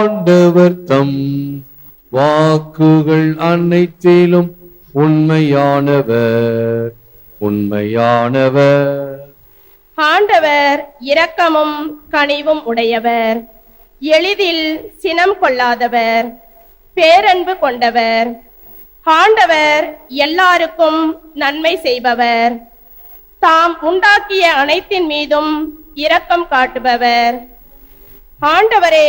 ஆண்டவர் தம் வாக்குகள் அனைத்திலும் உண்மையானவர் உண்மையானவர். ஆண்டவர் இரக்கமும் கனிவும் உடையவர் எளிதில் சினம் கொள்ளாதவர் பேரன்பு கொண்டவர். ஆண்டவர் எல்லாருக்கும் நன்மை செய்பவர். தாம் உண்டாக்கிய அனைத்தின் மீதும் இரக்கம் காட்டுபவர். ஆண்டவரே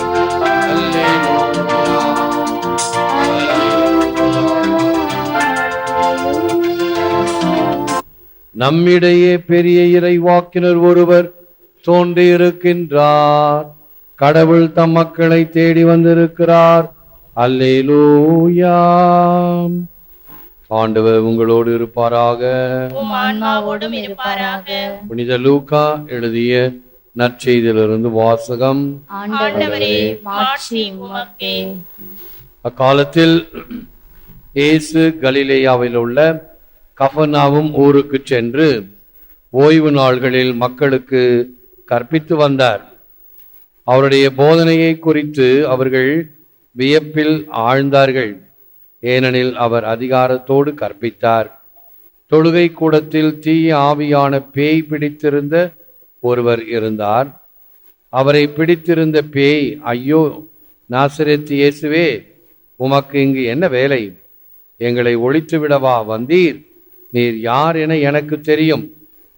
நம்மிடையே பெரிய இறைவாக்கினர் ஒருவர் தோன்றியிருக்கின்றார். கடவுள் தம் மக்களை தேடி வந்திருக்கிறார். அல்லேலூயா. ஆண்டவர் உங்களோடு இருப்பாராக. புனித லூக்கா எழுதிய நற்செய்தியிலிருந்து வாசகம். அக்காலத்தில் இயேசு கலிலேயாவில் உள்ள கஃபனாவும் ஊருக்கு சென்று ஓய்வு நாள்களில் மக்களுக்கு கற்பித்து வந்தார். அவருடைய போதனையை குறித்து அவர்கள் வியப்பில் ஆழ்ந்தார்கள். ஏனெனில் அவர் அதிகாரத்தோடு கற்பித்தார். தொழுகை கூடத்தில் தீய ஆவியான பேய் பிடித்திருந்த ஒருவர் இருந்தார். அவரை பிடித்திருந்த பேய் ஐயோ நாசரத்து இயேசுவே உமக்கு இங்கு என்ன வேலை? எங்களை ஒழித்து விடவா வந்தீர்? நீர் யார் என எனக்கு தெரியும்.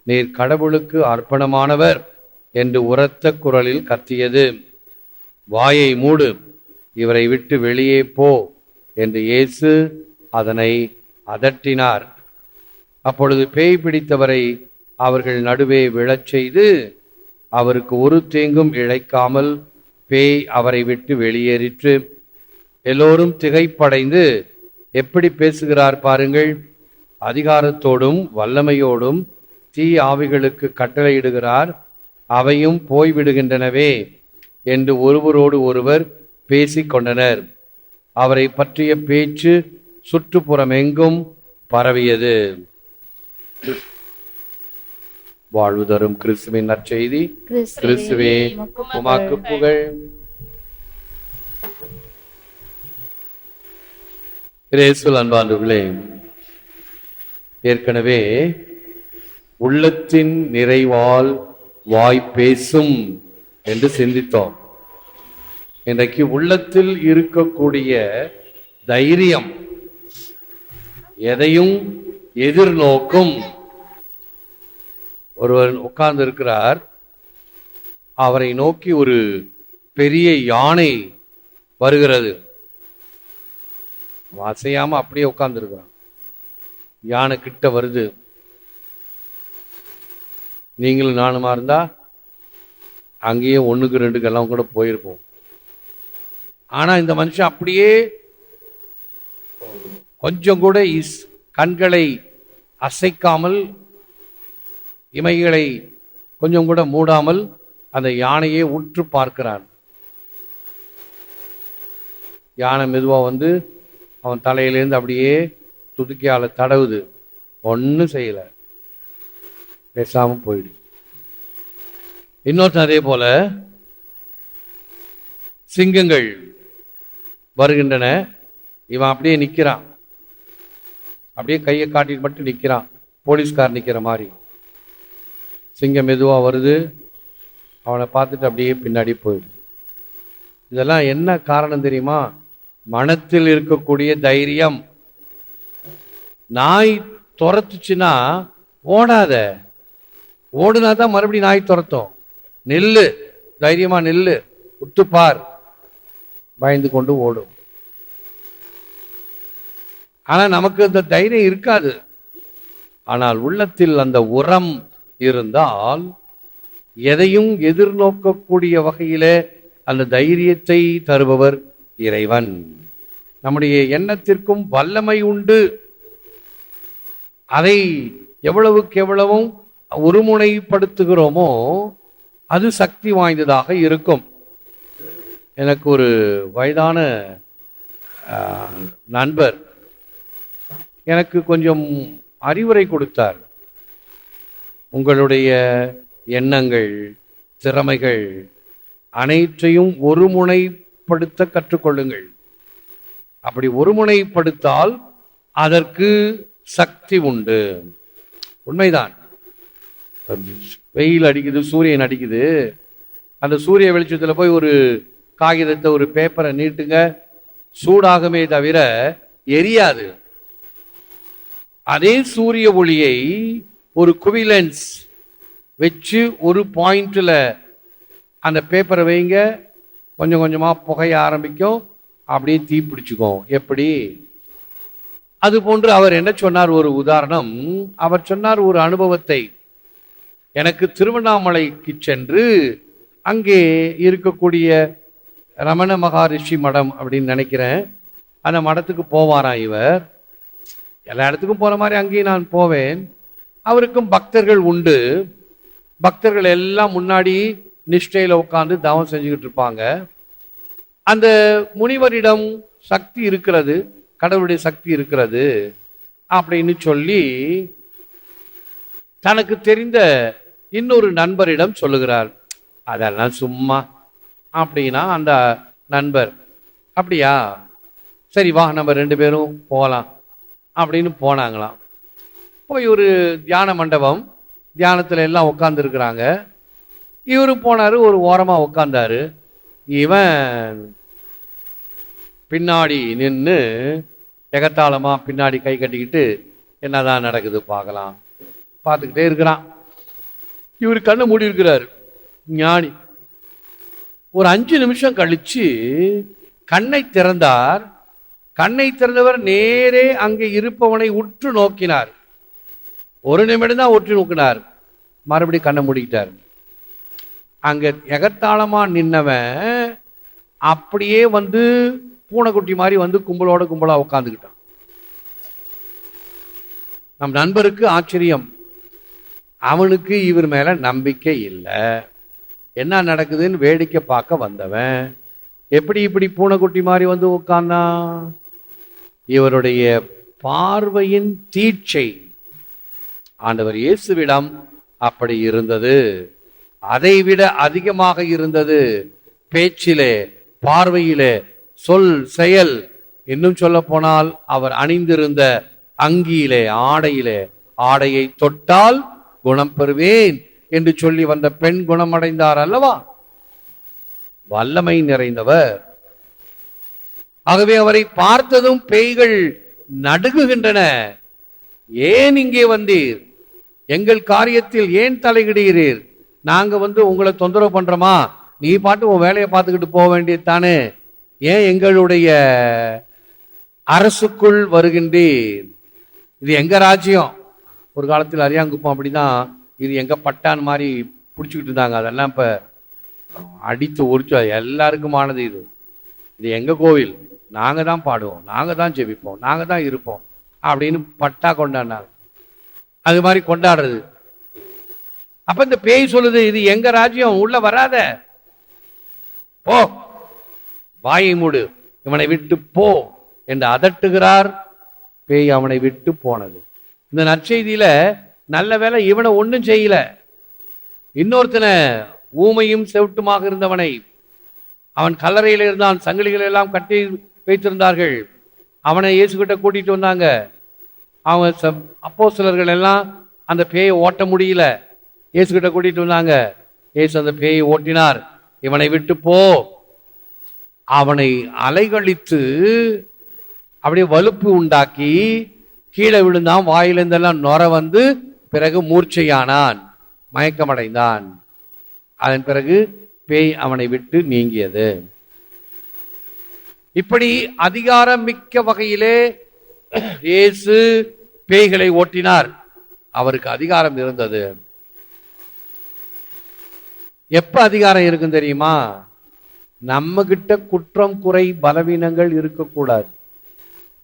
நீர் கடவுளுக்கு அர்ப்பணமானவர் என்று உரத்த குரலில் கத்தியது. வாயை மூடு இவரை விட்டு வெளியே போ என்று இயேசு அதனை அதட்டினார். அப்பொழுது பேய் பிடித்தவரை அவர்கள் நடுவே விழச் செய்து அவருக்கு ஒரு தீங்கும் இழைக்காமல் பேய் அவரை விட்டு வெளியேறிற்று. எல்லோரும் திகைப்படைந்து எப்படி பேசுகிறார் பாருங்கள். அதிகாரத்தோடும் வல்லமையோடும் தீ ஆவிகளுக்கு கட்டளையிடுகிறார். அவையும் போய்விடுகின்றனவே என்று ஒருவரோடு ஒருவர் பேசிக் கொண்டனர் அவரை பற்றிய பேச்சு சுற்றுப்புறமெங்கும் பரவியது. வாழ்வு தரும் கிறிஸ்துவின் நற்செய்தி. கிறிஸ்துவே உமாக்கு புகழ். இயேசுவில் அன்பாண்டுகளே ஏற்கனவே உள்ளத்தின் நிறைவால் வாய் பேசும் என்று சிந்தித்தோம். இன்றைக்கு உள்ளத்தில் இருக்கக்கூடிய தைரியம் எதையும் எதிர்நோக்கும். ஒருவர் உட்கார்ந்து இருக்கிறார் அவரை நோக்கி ஒரு பெரிய யானை வருகிறது. அசையாம அப்படியே உட்கார்ந்து இருக்கிறான் யானை கிட்ட வருது. நீங்களும் நானுமா இருந்தா? அங்கேயே ஒண்ணுக்கு ரெண்டுக்கெல்லாம் கூட போயிருப்போம். ஆனா இந்த மனுஷன் அப்படியே கொஞ்சம் கூட இஸ் கண்களை அசைக்காமல் இமைகளை கொஞ்சம் கூட மூடாமல் அந்த யானையை உற்று பார்க்கிறான் யானை மெதுவா வந்து அவன் தலையிலேருந்து அப்படியே துதுக்கியால் தடவுது. ஒன்றும் செய்யல. பேசாமல் போயிடுது இன்னொருத்தன் அதே போல சிங்கங்கள் வருகின்றன. இவன் அப்படியே நிற்கிறான் அப்படியே கையை காட்டிட்டு மட்டும் நிற்கிறான் போலீஸ்கார் நிற்கிற மாதிரி. சிங்கம் மெதுவாக வருது. அவனை பார்த்துட்டு அப்படியே பின்னாடி போயிடுது. இதெல்லாம் என்ன காரணம் தெரியுமா? மனத்தில் இருக்கக்கூடிய தைரியம். நாய் துரத்துச்சுன்னா ஓடாத. ஓடுனா தான் மறுபடியும் நாய் துரத்தும். நெல்லு. தைரியமா நெல்லு. உத்துப்பார் பயந்து கொண்டு ஓடும். ஆனா நமக்கு அந்த தைரியம் இருக்காது. ஆனால் உள்ளத்தில் அந்த உரம் இருந்தால் எதையும் எதிர்நோக்கக்கூடிய வகையிலே அந்த தைரியத்தை தருபவர் இறைவன். நம்முடைய எண்ணத்திற்கும் வல்லமை உண்டு. அதை எவ்வளவுக்கு எவ்வளவும் ஒருமுனைப்படுத்துகிறோமோ அது சக்தி வாய்ந்ததாக இருக்கும். எனக்கு ஒரு வயதான நண்பர் எனக்கு கொஞ்சம் அறிவுரை கொடுத்தார். உங்களுடைய எண்ணங்கள் திறமைகள் அனைத்தையும் ஒருமுனைப்படுத்த கற்றுக்கொள்ளுங்கள். அப்படி ஒருமுனைப்படுத்தால் அதற்கு சக்தி உண்டு. உண்மைதான். வெயில் அடிக்குது சூரியன் அடிக்குது. அந்த சூரிய வெளிச்சத்தில் போய் ஒரு காகிதத்தை ஒரு பேப்பரை நீட்டுங்க. சூடாகுமே தவிர எரியாது. அதே சூரிய ஒளியை ஒரு குவிலன்ஸ் வச்சு ஒரு பாயிண்ட்ல அந்த பேப்பரை வைங்க. கொஞ்சம் கொஞ்சமாக புகைய ஆரம்பிக்கும். அப்படியே தீ பிடிச்சிக்கும். எப்படி? அது போன்று அவர் என்ன சொன்னார்? ஒரு உதாரணம். அவர் சொன்னார் ஒரு அனுபவத்தை. எனக்கு திருவண்ணாமலைக்கு சென்று அங்கே இருக்கக்கூடிய ரமண மகாரிஷி மடம் அப்படின்னு நினைக்கிறேன். அந்த மடத்துக்கு போவாராம் இவர்? எல்லா இடத்துக்கும் போகிற மாதிரி அங்கேயும் நான் போவேன். அவருக்கும் பக்தர்கள் உண்டு. பக்தர்கள் எல்லாம் முன்னாடி நிஷ்டையில் உட்காந்து தவம் செஞ்சுக்கிட்டு இருப்பாங்க. அந்த முனிவரிடம் சக்தி இருக்கிறது. கடவுளுடைய சக்தி இருக்கிறது அப்படின்னு சொல்லி தனக்கு தெரிந்த இன்னொரு நண்பரிடம் சொல்லுகிறார். அதெல்லாம் சும்மா அப்படின்னா அந்த நண்பர் அப்படியா? சரி வா நம்ம ரெண்டு பேரும் போகலாம் அப்படின்னு போனாங்களாம். போய் ஒரு தியான மண்டபம் தியானத்தில் எல்லாம் உட்காந்துருக்குறாங்க இவரும் போனார் ஒரு ஓரமாக உட்காந்தாரு இவன் பின்னாடி நின்று எகத்தாளமாக பின்னாடி கை கட்டிக்கிட்டு என்னதான் நடக்குது பார்க்கலாம். பார்த்துக்கிட்டே இருக்கிறான். இவர் கண்ணை மூடி இருக்கிறாரு. ஞானி. ஒரு அஞ்சு நிமிஷம் கழித்து கண்ணை திறந்தார். கண்ணை திறந்தவர் நேரே அங்கே இருப்பவனை உற்று நோக்கினார். ஒரு நிமிடம் தான் உற்று நோக்கினார். மறுபடியும் கண்ணை மூடிக்கிட்டார். அங்கே எகத்தாளமாக நின்னவன் அப்படியே வந்து பூனைக்குட்டி மாதிரி வந்து கும்பலோட கும்பலாக உட்காந்துக்கிட்டான் நம் நண்பருக்கு ஆச்சரியம். அவனுக்கு இவர் மேலே நம்பிக்கை இல்லை. என்ன நடக்குதுன்னு வேடிக்கை பார்க்க வந்தவன். எப்படி இப்படி பூனைக்குட்டி மாதிரி வந்து உட்கார்ந்தான் இவருடைய பார்வையின் தீட்சை. ஆண்டவர் இயேசுவிடம் அப்படி இருந்தது. அதைவிட அதிகமாக இருந்தது. பேச்சிலே பார்வையிலே சொல் செயல். இன்னும் சொல்ல போனால் அவர் அணிந்திருந்த அங்கியிலே ஆடையிலே ஆடையை தொட்டால் குணம் பெறுவேன் என்று சொல்லி வந்த பெண் குணமடைந்தார் அல்லவா? வல்லமை நிறைந்தவர். ஆகவே அவரை பார்த்ததும் பேய்கள் நடுகுகின்றன ஏன் இங்கே வந்தீர்? எங்கள் காரியத்தில் ஏன் தலையிடுகிறீர்? நாங்க வந்து உங்களை தொந்தரவு பண்றோமா? நீ பாட்டு உன் வேலையை பார்த்துக்கிட்டு போக வேண்டியது தானே? ஏன் எங்களுடைய அரசுக்குள் வருகின்றீர்? இது எங்க ராஜ்யம்? ஒரு காலத்தில் அரியாங்குப்பம் அப்படிதான் இது எங்க பட்டான் மாதிரி பிடிச்சிக்கிட்டு இருந்தாங்க. அதெல்லாம் இப்ப அடித்து ஒரிச்சு எல்லாருக்குமானது இது. இது எங்க கோவில்? நாங்க தான் பாடுவோம் நாங்க தான் ஜெபிப்போம் நாங்க தான் இருப்போம் அப்படின்னு பட்டா கொண்டாடினாங்க. அது மாதிரி கொண்டாடுறது. அப்ப இந்த பேய் சொல்லுது இது எங்க ராஜ்யம்? உள்ள வராத. போ. வாயை மூடு இவனை விட்டு போ என்று அதட்டுகிறார். பேய் அவனை விட்டு போனது. இந்த நற்செய்தியில நல்ல வேளை இவனை ஒன்றும் செய்யல. இன்னொருத்தனை ஊமையும் செவிட்டுமாக இருந்தவனை அவன் கல்லறையில் இருந்தான் சங்கிலிகள் எல்லாம் கட்டி வைத்திருந்தார்கள். அவனை இயேசுகிட்ட கூட்டிட்டு வந்தாங்க. அவன் அப்போ சிலர்கள் எல்லாம் அந்த பேயை ஓட்ட முடியல. இயேசுகிட்ட கூட்டிட்டு வந்தாங்க. இயேசு அந்த பேயை ஓட்டினார். இவனை விட்டு போ. அவனை அலைகழித்து அப்படியே வலுப்பு உண்டாக்கி கீழே விழுந்தான் வாயிலிருந்தெல்லாம் நொர வந்து பிறகு மூர்ச்சையானான் மயக்கமடைந்தான். அதன் பிறகு பேய் அவனை விட்டு நீங்கியது. இப்படி அதிகாரம் மிக்க வகையிலே இயேசு பேய்களை ஓட்டினார். அவருக்கு அதிகாரம் இருந்தது. எப்ப அதிகாரம் இருக்கும் தெரியுமா? நம்ம கிட்ட குற்றம் குறை பலவீனங்கள் இருக்கக்கூடாது.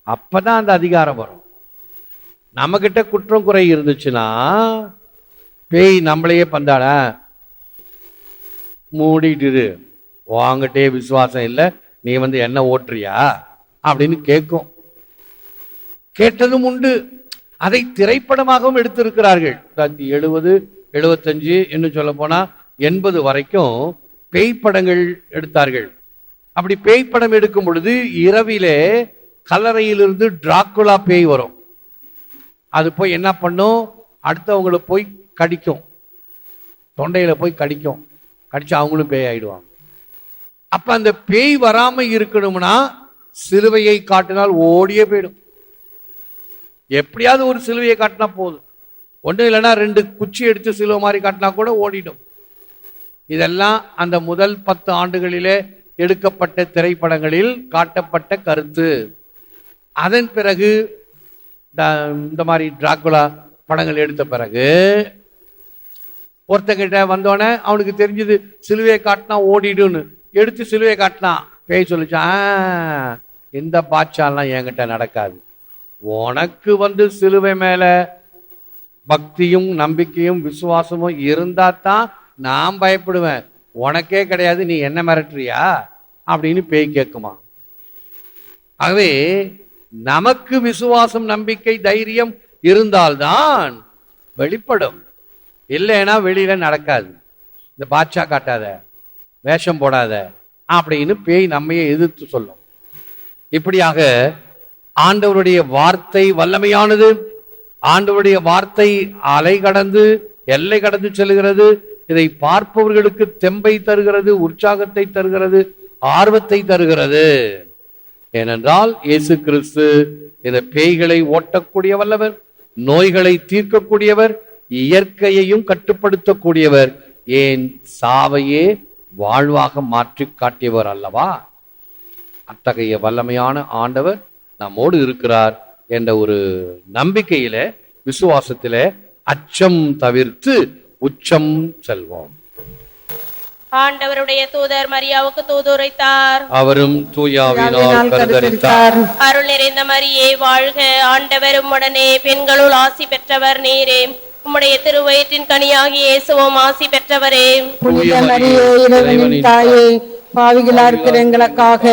அப்பதான் அந்த அதிகாரம் வரும். நம்ம கிட்ட குற்றம் குறை இருந்துச்சுன்னா பேய் நம்மளையே பந்தாட மூடிட்டு வாங்கிட்டே விசுவாசம் இல்லை. நீ வந்து என்ன ஓட்டுறியா? அப்படின்னு கேட்கும். கேட்டதும் உண்டு. அதை திரைப்படமாகவும் எடுத்திருக்கிறார்கள். எழுபது எழுபத்தஞ்சு இன்னும் சொல்ல போனா எண்பது வரைக்கும் பேய் படங்கள் எடுத்தார்கள். அப்படி பேய் படம் எடுக்கும் பொழுது இரவிலே கல்லறையிலிருந்து டிராக்குலா பேய் வரும். அது போய் என்ன பண்ணும்? அடுத்தவங்களை போய் கடிக்கும். தொண்டையில் போய் கடிக்கும். கடிச்சு அவங்களும் பேய் ஆயிடுவாங்க. அப்ப அந்த பேய் வராம இருக்கணும்னா சிலுவையை காட்டினால் ஓடியே போயிடும். எப்படியாவது ஒரு சிலுவையை காட்டினா போதும். ஒன்றும் இல்லைன்னா ரெண்டு குச்சி எடுத்து சிலுவை மாதிரி காட்டினா கூட ஓடிடும். இதெல்லாம் அந்த முதல் பத்து ஆண்டுகளிலே எடுக்கப்பட்ட திரைப்படங்களில் காட்டப்பட்ட கருத்து. அதன் பிறகு ட- இந்த மாதிரி டிராகுலா படங்கள் எடுத்த பிறகு ஒருத்தங்கிட்ட வந்தோடனே அவனுக்கு தெரிஞ்சது சிலுவையை காட்டினா ஓடிடுன்னு எடுத்து சிலுவையை காட்டினான் பேய் சொல்லிச்சான் இந்த பாட்சாலாம் என்கிட்ட நடக்காது. உனக்கு வந்து சிலுவை மேலே பக்தியும் நம்பிக்கையும் விசுவாசமும் இருந்தால் தான் நான் பயப்படுவேன். உனக்கே கிடையாது நீ என்ன மிரட்டுறியா? அப்படின்னு பேய் கேட்குமா. ஆகவே நமக்கு விசுவாசம் நம்பிக்கை தைரியம் இருந்தால்தான் வெளிப்படும். இல்லைன்னா வெளியில நடக்காது. இந்த பாட்சா காட்டாத வேஷம் போடாத அப்படின்னு பேய் நம்மையே எதிர்த்து சொல்லும். இப்படியாக ஆண்டவருடைய வார்த்தை வல்லமையானது ஆண்டவருடைய வார்த்தை அலை கடந்து எல்லை கடந்து செல்கிறது. இதை பார்ப்பவர்களுக்கு தெம்பை தருகிறது உற்சாகத்தை தருகிறது ஆர்வத்தை தருகிறது. ஏனென்றால் இயேசு கிறிஸ்து இந்த பேய்களை ஓட்டக்கூடிய வல்லவர் நோய்களை தீர்க்கக்கூடியவர் இயற்கையையும் கட்டுப்படுத்தக்கூடியவர். ஏன் சாவையே வாழ்வாக மாற்றி காட்டியவர் அல்லவா? அத்தகைய வல்லமையான ஆண்டவர் நம்மோடு இருக்கிறார் என்ற ஒரு நம்பிக்கையில விசுவாசத்தில அச்சம் தவிர்த்து உச்சம் செல்வோம். ஆண்டவருடைய தூதர் மரியாவுக்கு தூதுரைத்தார். அவரும் தூயாவினால் அருள் நிறைந்த மரியே வாழ்க. ஆண்டவரும் உடனே பெண்களுள் ஆசி பெற்றவர் நீரே. உம்முடைய திருவயிற்றின் கனியாகி இயேசுவும் ஆசி பெற்றவரே. புனித மரியே இறைவனின் தாயே பாவிகளா இருக்கிற எங்களுக்காக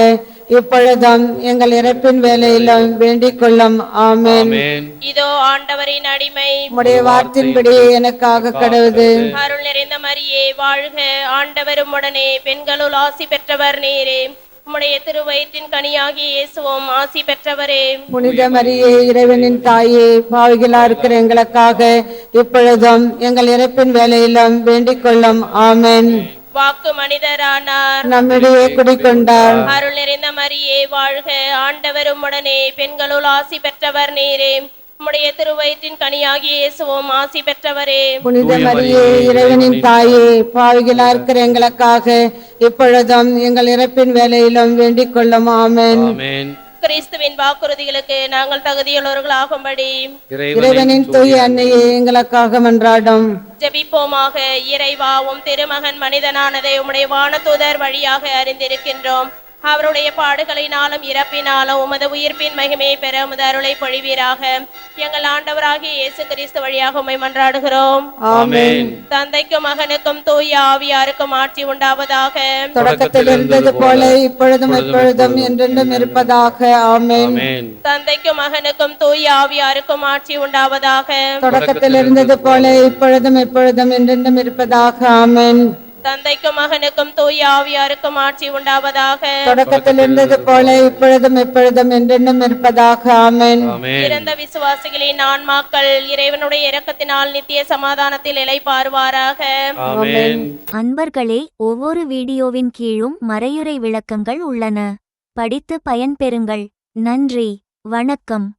இப்பொழுதும் எங்கள் இறப்பின் வேலையிலும் வேண்டிக் கொள்ளும் ஆமென். இதோ ஆண்டவரின் அடிமை. உம்முடைய வார்த்தையின்படி எனக்காக கடவுது அருள் நிறைந்த மரியே வாழ்க. ஆண்டவரும் உடனே பெண்களுள் ஆசி பெற்றவர் நீரே. உம்முடைய திருவயிற்றின் கனியாகி இயேசுவும் ஆசி பெற்றவரே. புனித மரியே இறைவனின் தாயே பாவிகளா இருக்கிற எங்களுக்காக இப்பொழுதும் எங்கள் இறப்பின் வேலையிலும் வேண்டிக் கொள்ளும் ஆமென். வாக்கு மனிதரானார். நம்மிடையே குடிக்கொண்டார் அருள் நிறைந்த மரியே வாழ்க. ஆண்டவரும் உடனே பெண்களுள் ஆசி பெற்றவர் நீரே. உம்முடைய திருவயிற்றின் கனியாகி இயேசுவும் ஆசி பெற்றவரே. புனித மரியே இறைவனின் தாயே. பாவிகளா இருக்கிற எங்களுக்காக இப்பொழுதும் எங்கள் இறப்பின் வேலையிலும் வேண்டிக் கொள்ளும். ஆமென். ஆமென். கிறிஸ்துவின் வாக்குறுதிகளுக்கு நாங்கள் தகுதியுள்ளவர்களாகும்படி இறைவனின் தூய அன்னையே எங்களுக்காக மன்றாடும். ஜெபிப்போமாக இறைவாவும் திருமகன் மனிதனானதை உம்முடைய வானதூதர் வழியாக அறிந்திருக்கின்றோம். அவருடைய பாடுகளினாலும் இறப்பினாலும் உமது உயிர்ப்பின் மகிமையை பெற உமது அருளை பொழிவீராக. எங்கள் ஆண்டவராகிய இயேசு கிறிஸ்து வழியாக உம்மை மன்றாடுகிறோம். ஆமென். தந்தைக்கும் மகனுக்கும் தூய ஆவியாருக்கும் ஆட்சி உண்டாவதாக. தொடக்கத்தில் இருந்தது போல இப்பொழுதும் எப்பொழுதும் என்றென்றும் இருப்பதாக. ஆமென். ஆமென். தந்தைக்கும் மகனுக்கும் தூய ஆவியாருக்கும் ஆட்சி உண்டாவதாக. தொடக்கத்தில் இருந்தது போல இப்பொழுதும் எப்பொழுதும் என்றென்றும் இருப்பதாக. ஆமென். தந்தைக்கும் மகனுக்கும் தூய ஆவியாருக்கும் ஆட்சி உண்டாவதாக. தொடக்கத்தில் இருந்தது போல இப்பொழுதும் எப்பொழுதும் என்றென்றும் இருப்பதாக. ஆமென். இறந்த விசுவாசிகளின் ஆன்மாக்கள் இறைவனுடைய இரக்கத்தினால் நித்திய சமாதானத்தில் இளைப்பாறுவாராக ஆமென். அன்பர்களே ஒவ்வொரு வீடியோவின் கீழும் மறையுறை விளக்கங்கள் உள்ளன. படித்து பயன்பெறுங்கள். நன்றி. வணக்கம்.